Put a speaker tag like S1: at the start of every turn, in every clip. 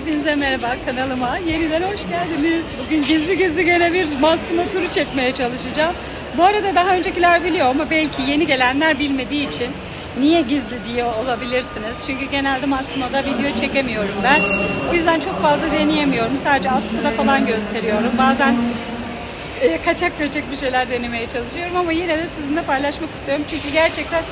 S1: Hepinize merhaba kanalıma. Yeniden hoş geldiniz. Bugün gizli gizli gene bir Massimo turu çekmeye çalışacağım. Bu arada daha öncekiler biliyor ama belki yeni gelenler bilmediği için niye gizli diye olabilirsiniz. Çünkü genelde Massimo'da video çekemiyorum ben. O yüzden çok fazla deneyemiyorum. Sadece askıda falan gösteriyorum. Bazen e, kaçak göçek bir şeyler denemeye çalışıyorum ama yine de sizinle paylaşmak istiyorum. Çünkü gerçekten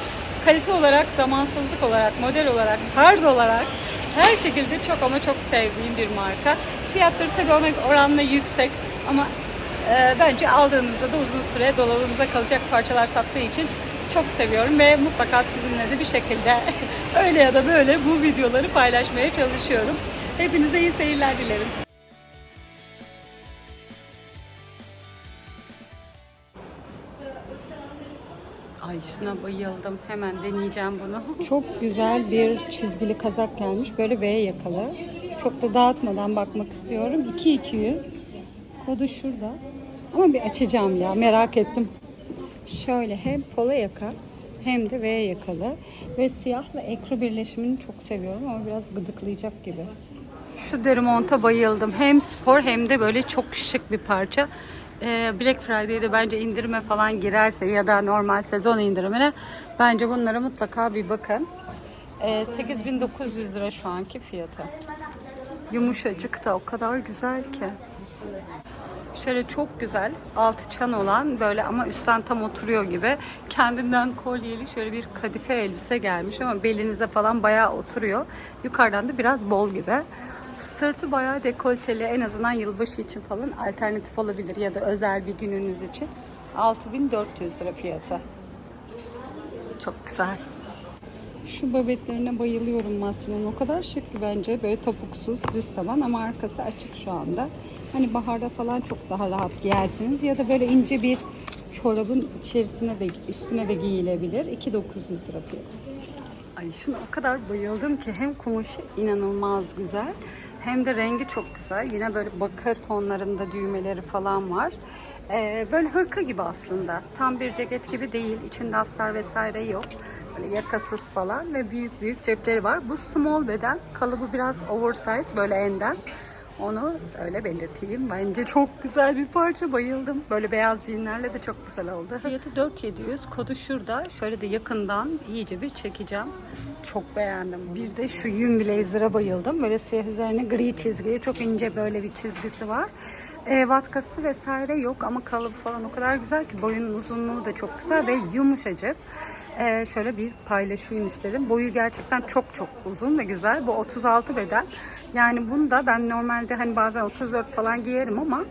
S1: kalite olarak, zamansızlık olarak, model olarak, tarz olarak her şekilde çok ama çok sevdiğim bir marka. Fiyatları tabii ona oranla yüksek ama e, bence aldığınızda da uzun süre dolabınıza kalacak parçalar sattığı için çok seviyorum ve mutlaka sizinle de bir şekilde öyle ya da böyle bu videoları paylaşmaya çalışıyorum. Hepinize iyi seyirler dilerim. Ay şuna bayıldım. Hemen deneyeceğim bunu. Çok güzel bir çizgili kazak gelmiş. Böyle V yakalı. Çok da dağıtmadan bakmak istiyorum. 2200. Kodu şurada. Ama bir açacağım ya. Merak ettim. Şöyle hem polo yaka hem de V yakalı. Ve siyahla ekru birleşimini çok seviyorum ama biraz gıdıklayacak gibi. Şu deri monta bayıldım. Hem spor hem de böyle çok şık bir parça. Ee, Black Friday'de bence indirime falan girerse ya da normal sezon indirimine bence bunlara mutlaka bir bakın. Ee, 8900 lira şu anki fiyatı. Yumuşacık da o kadar güzel ki. Şöyle çok güzel altı çan olan böyle ama üstten tam oturuyor gibi kendinden kolyeli şöyle bir kadife elbise gelmiş ama belinize falan bayağı oturuyor. Yukarıdan da biraz bol gibi. Sırtı bayağı dekolteli en azından yılbaşı için falan alternatif olabilir ya da özel bir gününüz için. 6400 lira fiyatı. Çok güzel. Şu babetlerine bayılıyorum Massimo'nun. O kadar şık ki bence. Böyle topuksuz, düz taban ama arkası açık şu anda. Hani baharda falan çok daha rahat giyersiniz. Ya da böyle ince bir çorabın içerisine de üstüne de giyilebilir. 2900 lira fiyatı. Ay şuna o kadar bayıldım ki hem kumaşı inanılmaz güzel hem de rengi çok güzel. Yine böyle bakır tonlarında düğmeleri falan var. Ee, böyle hırka gibi aslında. Tam bir ceket gibi değil. İçinde astar vesaire yok. Böyle yakasız falan ve büyük büyük cepleri var. Bu small beden. Kalıbı biraz oversize böyle enden. Onu öyle belirteyim. Bence çok güzel bir parça. Bayıldım. Böyle beyaz jeanlerle de çok güzel oldu. Fiyatı 4700. Kodu şurada. Şöyle de yakından iyice bir çekeceğim. Çok beğendim. Bir de şu yün blazer'a bayıldım. Böyle siyah üzerine gri çizgili. Çok ince böyle bir çizgisi var. E, vatkası vesaire yok ama kalıbı falan o kadar güzel ki boyunun uzunluğu da çok güzel ve yumuşacık. Ee, şöyle bir paylaşayım istedim. Boyu gerçekten çok çok uzun ve güzel. Bu 36 beden. Yani bunu da ben normalde hani bazen 34 falan giyerim ama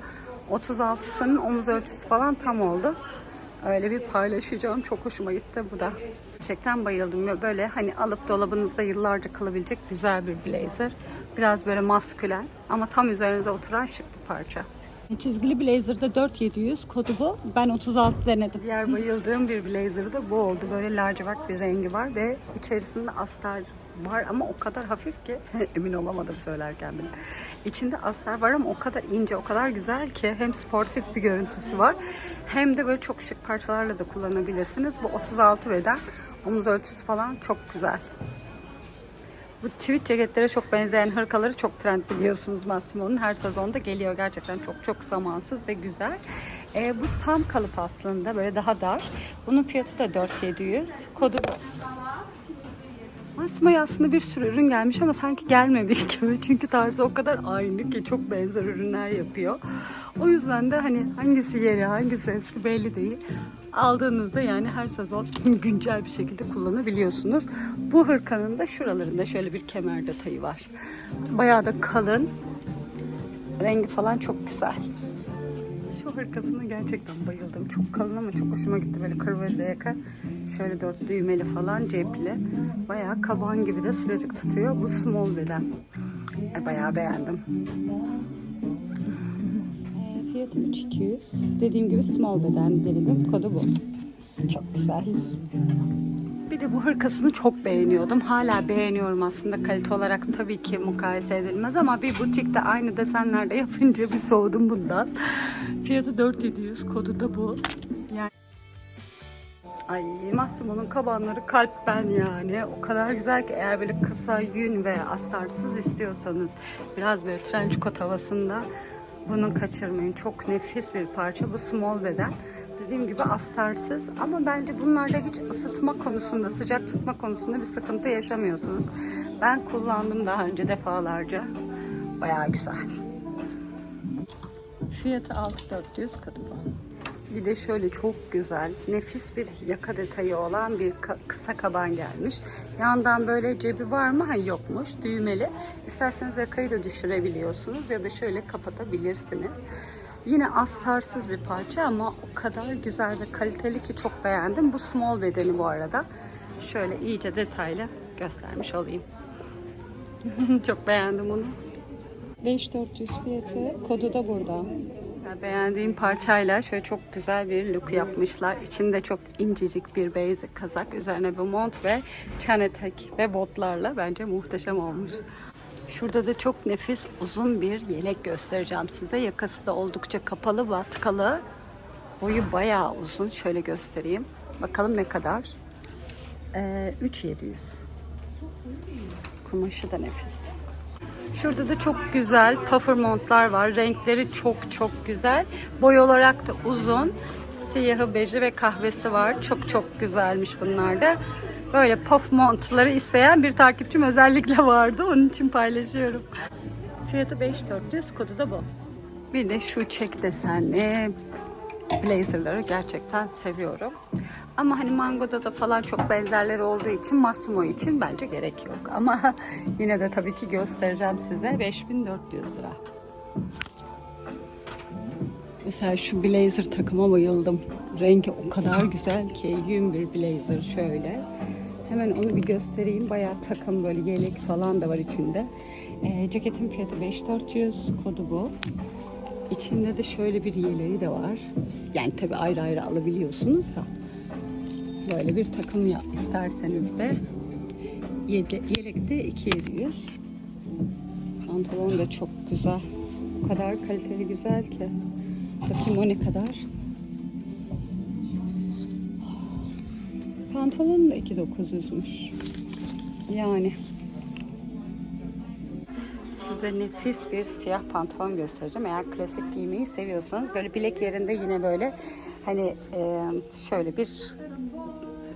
S1: 36'sının omuz ölçüsü falan tam oldu. Öyle bir paylaşacağım. Çok hoşuma gitti bu da. Gerçekten bayıldım. Böyle hani alıp dolabınızda yıllarca kalabilecek güzel bir blazer. Biraz böyle maskülen ama tam üzerinize oturan şık bir parça. Çizgili blazer'da 4700 kodu bu. Ben 36 denedim. Diğer bayıldığım bir blazer da bu oldu. Böyle lacivert bir rengi var ve içerisinde astar var ama o kadar hafif ki emin olamadım söylerken bile. İçinde astar var ama o kadar ince, o kadar güzel ki hem sportif bir görüntüsü var hem de böyle çok şık parçalarla da kullanabilirsiniz. Bu 36 beden. Omuz ölçüsü falan çok güzel. Bu tweed ceketlere çok benzeyen hırkaları çok trend biliyorsunuz Massimo'nun. Her sezonda geliyor gerçekten çok çok zamansız ve güzel. Ee, bu tam kalıp aslında böyle daha dar. Bunun fiyatı da 4700. Kodu bu. Massimo'ya aslında bir sürü ürün gelmiş ama sanki gelmemiş gibi. Çünkü tarzı o kadar aynı ki çok benzer ürünler yapıyor. O yüzden de hani hangisi yeri hangisi eski belli değil. Aldığınızda yani her sezon güncel bir şekilde kullanabiliyorsunuz. Bu hırkanın da şuralarında şöyle bir kemer detayı var. Bayağı da kalın. Rengi falan çok güzel. Hırkasına gerçekten bayıldım. Çok kalın ama çok hoşuma gitti. Böyle kırmızı yaka. Şöyle dört düğmeli falan cepli. Bayağı kaban gibi de sıcacık tutuyor. Bu small beden. E, bayağı beğendim. E, Fiyatı 3200. Dediğim gibi small beden denedim. Kodu bu. Çok güzel. Bir de bu hırkasını çok beğeniyordum. Hala beğeniyorum aslında. Kalite olarak tabii ki mukayese edilmez ama bir butikte aynı desenlerde yapınca bir soğudum bundan. Fiyatı 4700. Kodu da bu. Yani Ay Massimo'nun kabanları kalp ben yani. O kadar güzel ki eğer böyle kısa yün ve astarsız istiyorsanız biraz böyle trench coat havasında bunu kaçırmayın. Çok nefis bir parça. Bu small beden. Dediğim gibi astarsız ama bence bunlarda hiç ısıtma konusunda, sıcak tutma konusunda bir sıkıntı yaşamıyorsunuz. Ben kullandım daha önce defalarca. Bayağı güzel. Fiyatı 6400 kadın. Bir de şöyle çok güzel, nefis bir yaka detayı olan bir kısa kaban gelmiş. Yandan böyle cebi var mı? Hayır yokmuş. Düğmeli. İsterseniz yakayı da düşürebiliyorsunuz ya da şöyle kapatabilirsiniz. Yine astarsız bir parça ama o kadar güzel ve kaliteli ki çok beğendim. Bu small bedeni bu arada. Şöyle iyice detaylı göstermiş olayım. çok beğendim onu. 5400 fiyatı. Kodu da burada. Beğendiğim parçayla şöyle çok güzel bir look yapmışlar. İçinde çok incecik bir basic kazak. Üzerine bir mont ve çan etek ve botlarla bence muhteşem olmuş. Şurada da çok nefis uzun bir yelek göstereceğim size. Yakası da oldukça kapalı, vatkalı. Boyu bayağı uzun. Şöyle göstereyim. Bakalım ne kadar. Ee, 3700. Kumaşı da nefis. Şurada da çok güzel puffer montlar var. Renkleri çok çok güzel. Boy olarak da uzun. Siyahı, beji ve kahvesi var. Çok çok güzelmiş bunlar da. Böyle puff montları isteyen bir takipçim özellikle vardı. Onun için paylaşıyorum. Fiyatı 5400, kodu da bu. Bir de şu çek desenli blazerları gerçekten seviyorum. Ama hani Mango'da da falan çok benzerleri olduğu için Massimo için bence gerek yok. Ama yine de tabii ki göstereceğim size 5400 lira. Mesela şu blazer takıma bayıldım. Rengi o kadar güzel ki yün bir blazer şöyle. Hemen onu bir göstereyim. Bayağı takım böyle yelek falan da var içinde. Ee, ceketin fiyatı 5400. Kodu bu. İçinde de şöyle bir yeleği de var. Yani tabii ayrı ayrı alabiliyorsunuz da. Böyle bir takım ya isterseniz de yede, yelekte 2700. Pantolon da çok güzel. O kadar kaliteli güzel ki. Bakayım o ne kadar. Pantolon da 2900'müş. Yani size nefis bir siyah pantolon göstereceğim. Eğer klasik giymeyi seviyorsanız böyle bilek yerinde yine böyle hani e, şöyle bir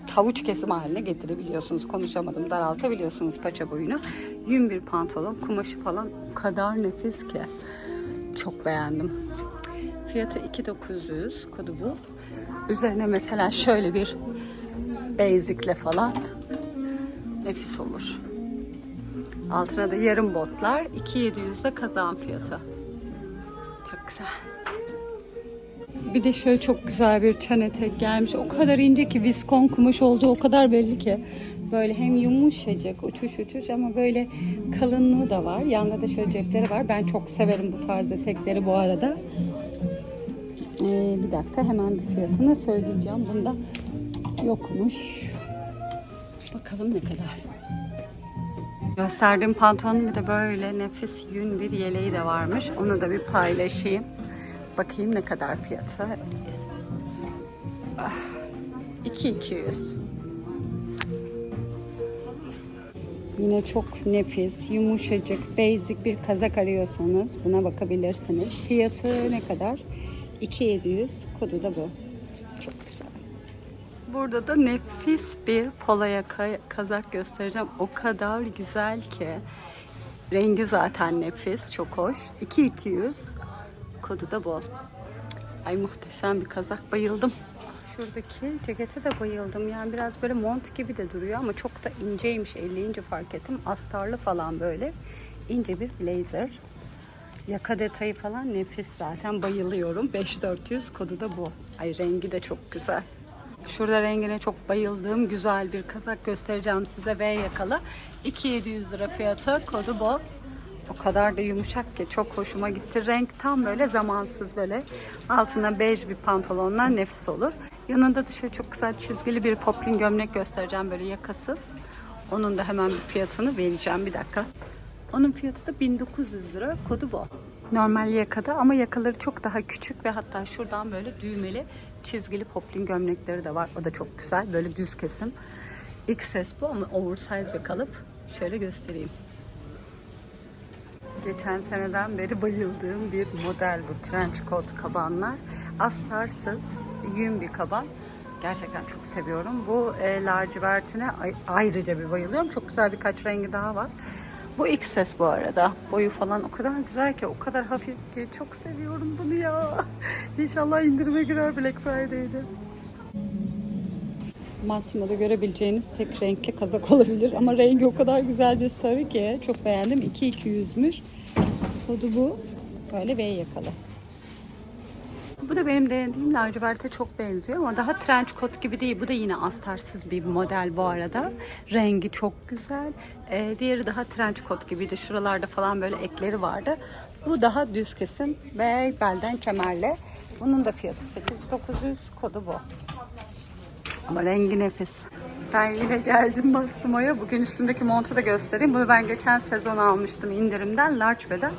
S1: havuç kesim haline getirebiliyorsunuz. Konuşamadım daraltabiliyorsunuz paça boyunu. Yün bir pantolon kumaşı falan o kadar nefis ki. Çok beğendim. Fiyatı 2900 kodu bu. Üzerine mesela şöyle bir basic'le falan nefis olur. Altına da yarım botlar. 2700 de kazan fiyatı. Çok güzel. Bir de şöyle çok güzel bir çan etek gelmiş. O kadar ince ki viskon kumaş olduğu o kadar belli ki. Böyle hem yumuşacık, uçuş uçuş ama böyle kalınlığı da var. Yanında da şöyle cepleri var. Ben çok severim bu tarz etekleri bu arada. Ee, bir dakika hemen bir fiyatını söyleyeceğim. Bunda yokmuş. Bakalım ne kadar. Gösterdiğim pantolonun bir de böyle nefis yün bir yeleği de varmış. Onu da bir paylaşayım. Bakayım ne kadar fiyatı. Ah, 2200. Yine çok nefis, yumuşacık, basic bir kazak arıyorsanız buna bakabilirsiniz. Fiyatı ne kadar? 2700. Kodu da bu. Çok güzel. Burada da nefis bir polo yaka kazak göstereceğim. O kadar güzel ki. Rengi zaten nefis, çok hoş. 2200. Kodu da bu. Ay muhteşem bir kazak. Bayıldım. Şuradaki cekete de bayıldım. Yani biraz böyle mont gibi de duruyor ama çok da inceymiş. 50 ince fark ettim. Astarlı falan böyle. ince bir blazer. Yaka detayı falan nefis zaten. Bayılıyorum. 5400 kodu da bu. Ay rengi de çok güzel. Şurada rengine çok bayıldığım güzel bir kazak göstereceğim size. V yakalı. 2700 lira fiyatı. Kodu bu. O kadar da yumuşak ki çok hoşuma gitti. Renk tam böyle zamansız böyle. Altına bej bir pantolonla nefis olur. Yanında da şöyle çok güzel çizgili bir poplin gömlek göstereceğim böyle yakasız. Onun da hemen bir fiyatını vereceğim bir dakika. Onun fiyatı da 1900 lira. Kodu bu. Normal yakada ama yakaları çok daha küçük ve hatta şuradan böyle düğmeli çizgili poplin gömlekleri de var. O da çok güzel. Böyle düz kesim. XS bu ama oversize bir kalıp. Şöyle göstereyim. Geçen seneden beri bayıldığım bir model bu trench coat kabanlar. Astarsız, yün bir kaban. Gerçekten çok seviyorum. Bu e, lacivertine ay- ayrıca bir bayılıyorum. Çok güzel birkaç rengi daha var. Bu XS bu arada. Boyu falan o kadar güzel ki, o kadar hafif ki. Çok seviyorum bunu ya. İnşallah indirime girer Black Friday'de. Massimo'da görebileceğiniz tek renkli kazak olabilir. Ama rengi o kadar güzel bir sarı ki çok beğendim. 2200'müş. Kodu bu. Böyle V yakalı. Bu da benim beğendiğim laciverte çok benziyor ama daha trench coat gibi değil. Bu da yine astarsız bir model bu arada. Rengi çok güzel. Ee, diğeri daha trench coat gibiydi. Şuralarda falan böyle ekleri vardı. Bu daha düz kesim ve belden kemerle. Bunun da fiyatı 8900 kodu bu. Ama rengi nefis. Ben yine geldim Massimo'ya. Bugün üstümdeki montu da göstereyim. Bunu ben geçen sezon almıştım indirimden, large beden.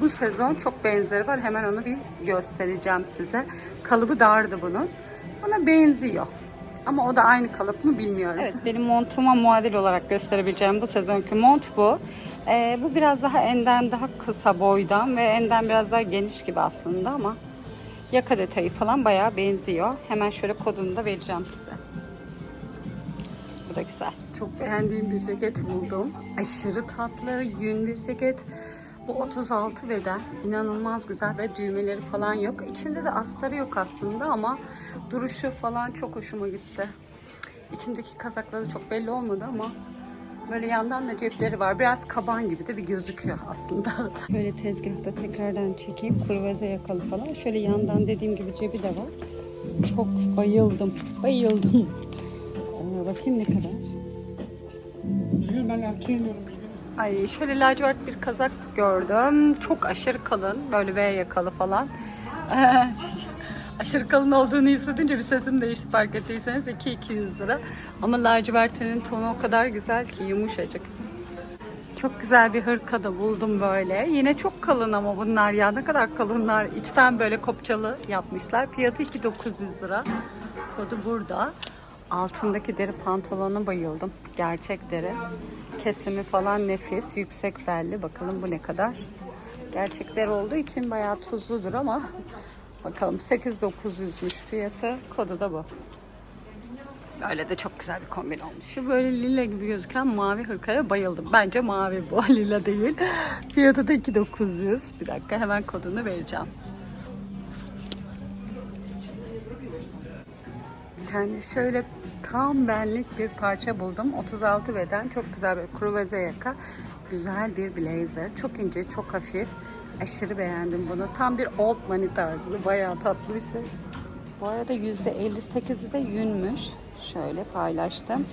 S1: Bu sezon çok benzeri var. Hemen onu bir göstereceğim size. Kalıbı dardı bunun. Buna benziyor. Ama o da aynı kalıp mı bilmiyorum. Evet benim montuma muadil olarak gösterebileceğim bu sezonki mont bu. Ee, bu biraz daha enden daha kısa boydan ve enden biraz daha geniş gibi aslında ama yaka detayı falan bayağı benziyor. Hemen şöyle kodunu da vereceğim size. Bu da güzel. Çok beğendiğim bir ceket buldum. Aşırı tatlı, yün bir ceket. Bu 36 beden. İnanılmaz güzel ve düğmeleri falan yok. İçinde de astarı yok aslında ama duruşu falan çok hoşuma gitti. İçindeki kazakları çok belli olmadı ama böyle yandan da cepleri var. Biraz kaban gibi de bir gözüküyor aslında. Böyle tezgahta tekrardan çekeyim. Kurvaze yakalı falan. Şöyle yandan dediğim gibi cebi de var. Çok bayıldım. Bayıldım. Ee, bakayım ne kadar.
S2: Üzgün ben erkeğim.
S1: Ay şöyle lacivert bir kazak gördüm. Çok aşırı kalın. Böyle V yakalı falan. aşırı kalın olduğunu hissedince bir sesim değişti fark ettiyseniz. 2-200 lira. Ama lacivertinin tonu o kadar güzel ki yumuşacık. Çok güzel bir hırka da buldum böyle. Yine çok kalın ama bunlar ya ne kadar kalınlar. İçten böyle kopçalı yapmışlar. Fiyatı 2900 lira. Kodu burada. Altındaki deri pantolona bayıldım. Gerçek deri. Kesimi falan nefis. Yüksek belli. Bakalım bu ne kadar. Gerçek deri olduğu için bayağı tuzludur ama bakalım 8900'müş fiyatı. Kodu da bu. Böyle de çok güzel bir kombin olmuş. Şu böyle lila gibi gözüken mavi hırkaya bayıldım. Bence mavi bu, lila değil. Fiyatı da 2900. Bir dakika hemen kodunu vereceğim. Yani şöyle tam benlik bir parça buldum. 36 beden çok güzel bir kruvaze yaka. Güzel bir blazer. Çok ince, çok hafif. Aşırı beğendim bunu. Tam bir old money tarzı. Bayağı tatlı bir şey. Bu arada %58'i de yünmüş. Şöyle paylaştım.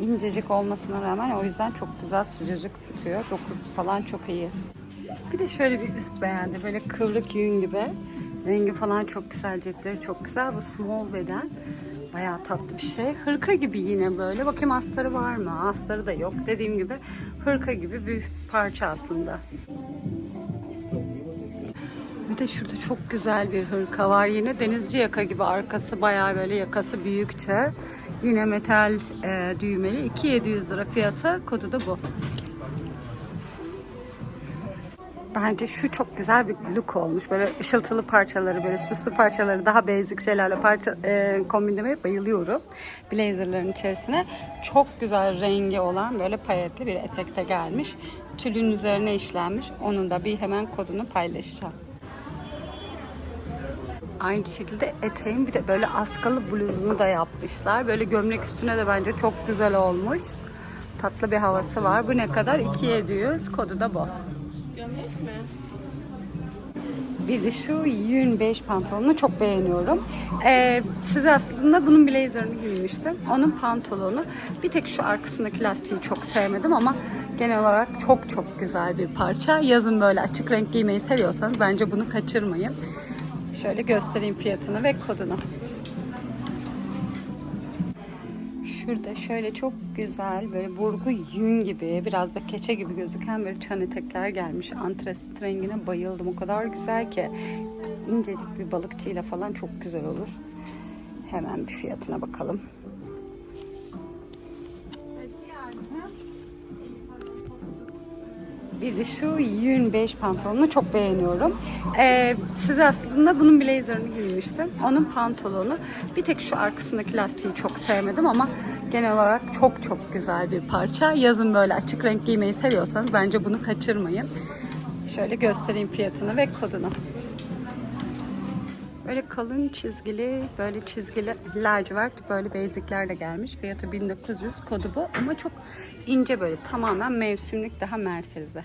S1: İncecik olmasına rağmen o yüzden çok güzel sıcacık tutuyor. Dokusu falan çok iyi. Bir de şöyle bir üst beğendim. Böyle kıvrık yün gibi. Rengi falan çok güzel. Cepleri çok güzel. Bu small beden. Bayağı tatlı bir şey. Hırka gibi yine böyle. Bakayım astarı var mı? Astarı da yok. Dediğim gibi hırka gibi bir parça aslında. Bir de şurada çok güzel bir hırka var. Yine denizci yaka gibi arkası bayağı böyle yakası büyükçe. Yine metal e, düğmeli. 2700 lira fiyatı. Kodu da bu. Bence şu çok güzel bir look olmuş. Böyle ışıltılı parçaları, böyle süslü parçaları, daha basic şeylerle parça e, kombinlemeye bayılıyorum. Blazerların içerisine çok güzel rengi olan böyle payetli bir etekte gelmiş. Tülün üzerine işlenmiş. Onun da bir hemen kodunu paylaşacağım. Aynı şekilde eteğin bir de böyle askalı bluzunu da yapmışlar. Böyle gömlek üstüne de bence çok güzel olmuş. Tatlı bir havası var. Bu ne kadar? 2700. Kodu da bu. Bir de şu yün beige pantolonunu çok beğeniyorum. Ee, size aslında bunun blazerını giymiştim. Onun pantolonu. Bir tek şu arkasındaki lastiği çok sevmedim ama genel olarak çok çok güzel bir parça. Yazın böyle açık renk giymeyi seviyorsanız bence bunu kaçırmayın. Şöyle göstereyim fiyatını ve kodunu. Şurada şöyle çok güzel böyle burgu yün gibi biraz da keçe gibi gözüken böyle çan etekler gelmiş. Antrasit rengine bayıldım. O kadar güzel ki incecik bir balıkçıyla falan çok güzel olur. Hemen bir fiyatına bakalım. Bir de şu yün beş pantolonunu çok beğeniyorum. Ee, size aslında bunun blazerını giymiştim. Onun pantolonu. Bir tek şu arkasındaki lastiği çok sevmedim ama genel olarak çok çok güzel bir parça. Yazın böyle açık renk giymeyi seviyorsanız bence bunu kaçırmayın. Şöyle göstereyim fiyatını ve kodunu. Böyle kalın çizgili, böyle çizgili lacivert böyle basicler de gelmiş. Fiyatı 1900 kodu bu ama çok ince böyle tamamen mevsimlik daha Mercedes'e.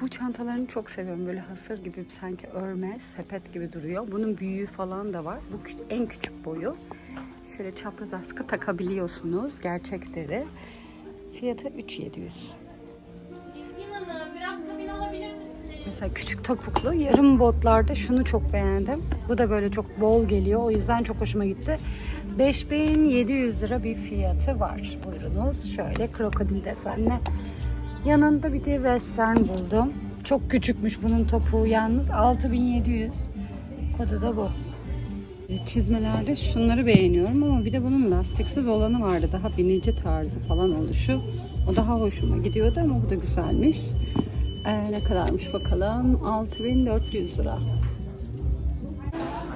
S1: Bu çantalarını çok seviyorum. Böyle hasır gibi sanki örme, sepet gibi duruyor. Bunun büyüğü falan da var. Bu en küçük boyu. Şöyle çapraz askı takabiliyorsunuz. Gerçek deri. Fiyatı 3700.
S3: Bilgin Hanım biraz kabin alabilir misiniz?
S1: Mesela küçük topuklu yarım botlarda şunu çok beğendim. Bu da böyle çok bol geliyor. O yüzden çok hoşuma gitti. 5700 lira bir fiyatı var. Buyurunuz. Şöyle krokodil desenli. Yanında bir de western buldum. Çok küçükmüş bunun topuğu yalnız. 6700. Kodu da bu. Çizmelerde şunları beğeniyorum ama bir de bunun lastiksiz olanı vardı. Daha binici tarzı falan oluşu. O daha hoşuma gidiyordu ama bu da güzelmiş. Ee, ne kadarmış bakalım? 6400 lira.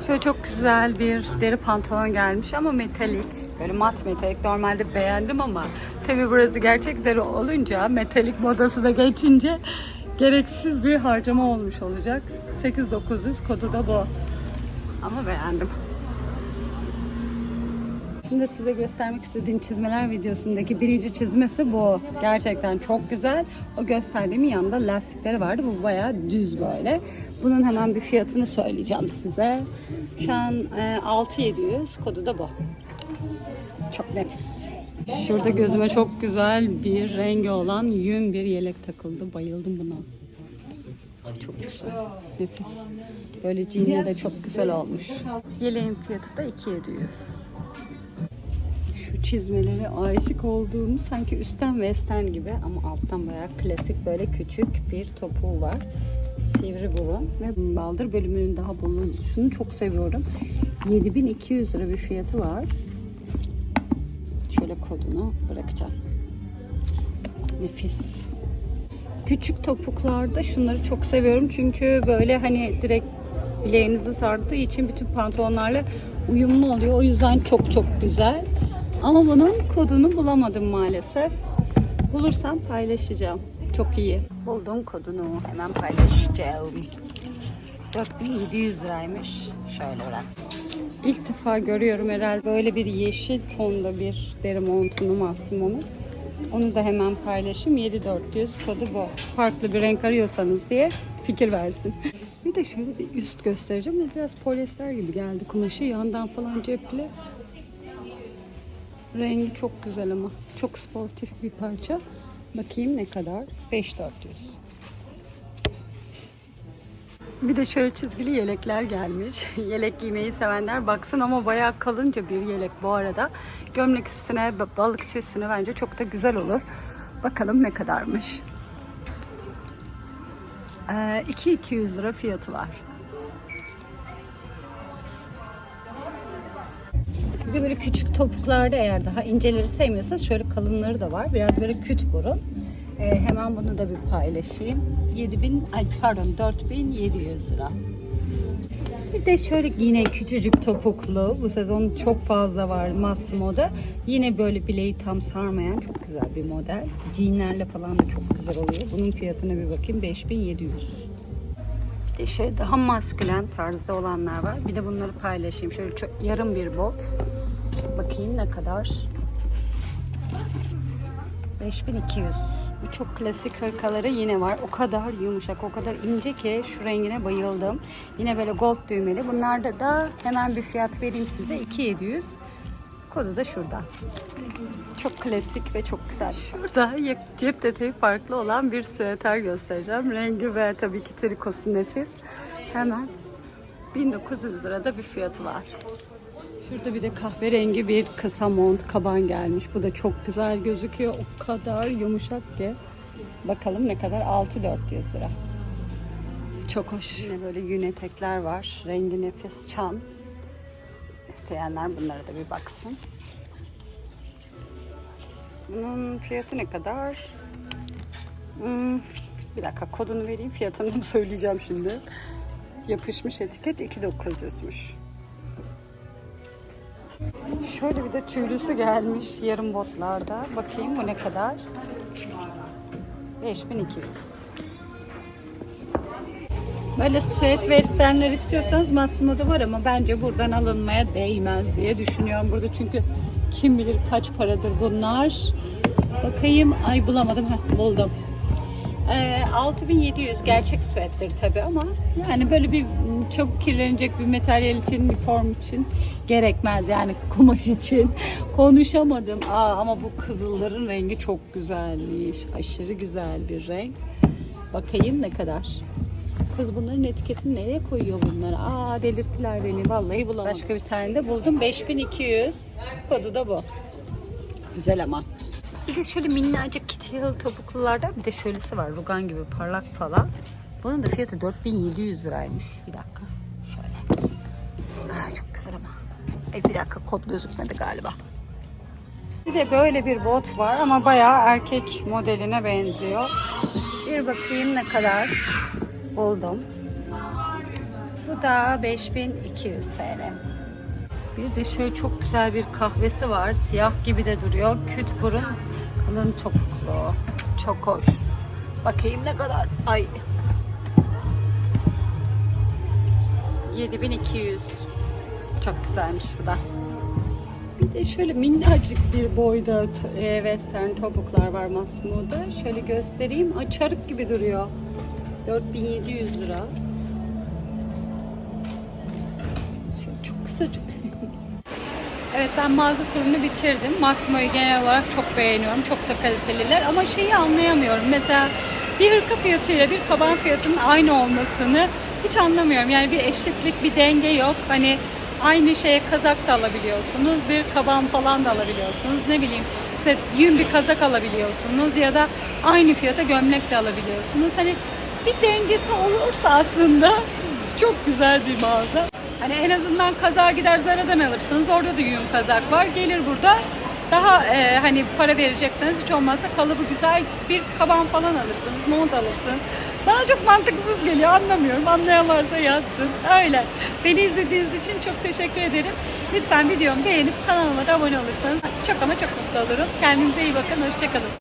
S1: Şöyle çok güzel bir deri pantolon gelmiş ama metalik. Böyle mat metalik. Normalde beğendim ama tabi burası gerçek deri olunca metalik modası da geçince gereksiz bir harcama olmuş olacak. 8900 kodu da bu. Ama beğendim. Şimdi size göstermek istediğim çizmeler videosundaki birinci çizmesi bu. Gerçekten çok güzel. O gösterdiğim yanında lastikleri vardı. Bu bayağı düz böyle. Bunun hemen bir fiyatını söyleyeceğim size. Şu an e, 6700. Kodu da bu. Çok nefis. Şurada gözüme çok güzel bir rengi olan yün bir yelek takıldı. Bayıldım buna. Çok güzel. Nefis. Böyle jeanle de çok güzel olmuş. Yeleğin fiyatı da 2700 şu çizmelere aşık olduğum sanki üstten western gibi ama alttan bayağı klasik böyle küçük bir topuğu var. Sivri burun ve baldır bölümünün daha bol oluşunu çok seviyorum. 7200 lira bir fiyatı var. Şöyle kodunu bırakacağım. Nefis. Küçük topuklarda şunları çok seviyorum çünkü böyle hani direkt bileğinizi sardığı için bütün pantolonlarla uyumlu oluyor. O yüzden çok çok güzel. Ama bunun kodunu bulamadım maalesef. Bulursam paylaşacağım. Çok iyi. Buldum kodunu. Hemen paylaşacağım. 4700 liraymış. Şöyle bırak. İlk defa görüyorum herhalde böyle bir yeşil tonda bir deri montunu Massimo'nun. Onu da hemen paylaşayım. 7400 kodu bu. Farklı bir renk arıyorsanız diye fikir versin. Bir de şöyle bir üst göstereceğim. Biraz polyester gibi geldi kumaşı. Yandan falan cepli. Rengi çok güzel ama. Çok sportif bir parça. Bakayım ne kadar? 5400. Bir de şöyle çizgili yelekler gelmiş. Yelek giymeyi sevenler baksın ama bayağı kalınca bir yelek bu arada. Gömlek üstüne, balıkçı üstüne bence çok da güzel olur. Bakalım ne kadarmış. Ee, 2200 lira fiyatı var. Bir böyle küçük topuklarda eğer daha inceleri sevmiyorsanız şöyle kalınları da var. Biraz böyle küt burun. Ee, hemen bunu da bir paylaşayım. 7000 ay pardon 4700 lira. Bir de şöyle yine küçücük topuklu. Bu sezon çok fazla var Massimo'da. Yine böyle bileği tam sarmayan çok güzel bir model. Jeanlerle falan da çok güzel oluyor. Bunun fiyatına bir bakayım 5700. Bir de şöyle daha maskülen tarzda olanlar var. Bir de bunları paylaşayım. Şöyle çok, yarım bir bot. Bakayım ne kadar. 5200. Bu çok klasik hırkaları yine var. O kadar yumuşak, o kadar ince ki şu rengine bayıldım. Yine böyle gold düğmeli. Bunlarda da hemen bir fiyat vereyim size. 2700. Kodu da şurada. Çok klasik ve çok güzel. Şurada cep detayı farklı olan bir süveter göstereceğim. Rengi ve tabii ki trikosu nefis. Hemen 1900 lirada bir fiyatı var. Şurada bir de kahverengi bir kısa mont kaban gelmiş. Bu da çok güzel gözüküyor. O kadar yumuşak ki. Bakalım ne kadar? 6-4 diyor sıra. Çok hoş. Yine böyle yün etekler var. Rengi nefis çan. İsteyenler bunlara da bir baksın. Bunun fiyatı ne kadar? Hmm, bir dakika kodunu vereyim. Fiyatını söyleyeceğim şimdi. Yapışmış etiket 2900'müş. Şöyle bir de tüylüsü gelmiş yarım botlarda. Bakayım bu ne kadar? 5200. Böyle süet westernler istiyorsanız Massimo'da var ama bence buradan alınmaya değmez diye düşünüyorum burada çünkü kim bilir kaç paradır bunlar. Bakayım ay bulamadım ha buldum. Ee, 6700 gerçek süettir tabi ama yani böyle bir çabuk kirlenecek bir materyal için, bir form için gerekmez yani kumaş için. Konuşamadım. Aa, ama bu kızılların rengi çok güzelmiş. Aşırı güzel bir renk. Bakayım ne kadar. Kız bunların etiketini nereye koyuyor bunları? Aa delirttiler beni. Vallahi bulamadım. Başka bir tane de buldum. 5200. Kodu da bu. Güzel ama. Bir de şöyle minnacık kit heel topuklularda bir de şöylesi var. Rugan gibi parlak falan. Bunun da fiyatı 4700 liraymış. Bir dakika. Şöyle. Aa, çok güzel ama. Ay, bir dakika kod gözükmedi galiba. Bir de böyle bir bot var ama bayağı erkek modeline benziyor. Bir bakayım ne kadar buldum. Bu da 5200 TL. Bir de şöyle çok güzel bir kahvesi var. Siyah gibi de duruyor. Küt burun, kalın topuklu. Çok hoş. Bakayım ne kadar. Ay. 7200. Çok güzelmiş bu da. Bir de şöyle minnacık bir boyda e, western topuklar var Massimo'da. Şöyle göstereyim. Ay, çarık gibi duruyor. 4700 lira. Şöyle çok kısacık. Evet ben mağaza turunu bitirdim. Massimo'yu genel olarak çok beğeniyorum. Çok da kaliteliler ama şeyi anlayamıyorum. Mesela bir hırka fiyatıyla bir kaban fiyatının aynı olmasını hiç anlamıyorum. Yani bir eşitlik, bir denge yok. Hani aynı şeye kazak da alabiliyorsunuz. Bir kaban falan da alabiliyorsunuz. Ne bileyim işte yün bir kazak alabiliyorsunuz ya da aynı fiyata gömlek de alabiliyorsunuz. Hani bir dengesi olursa aslında çok güzel bir mağaza. Hani en azından kazağa gider Zara'dan alırsınız. Orada da yün kazak var. Gelir burada daha e, hani para verecekseniz hiç olmazsa kalıbı güzel bir kaban falan alırsınız. Mont alırsınız. Bana çok mantıksız geliyor. Anlamıyorum. Anlayan varsa yazsın. Öyle. Beni izlediğiniz için çok teşekkür ederim. Lütfen videomu beğenip kanalıma da abone olursanız çok ama çok mutlu olurum. Kendinize iyi bakın. Hoşçakalın.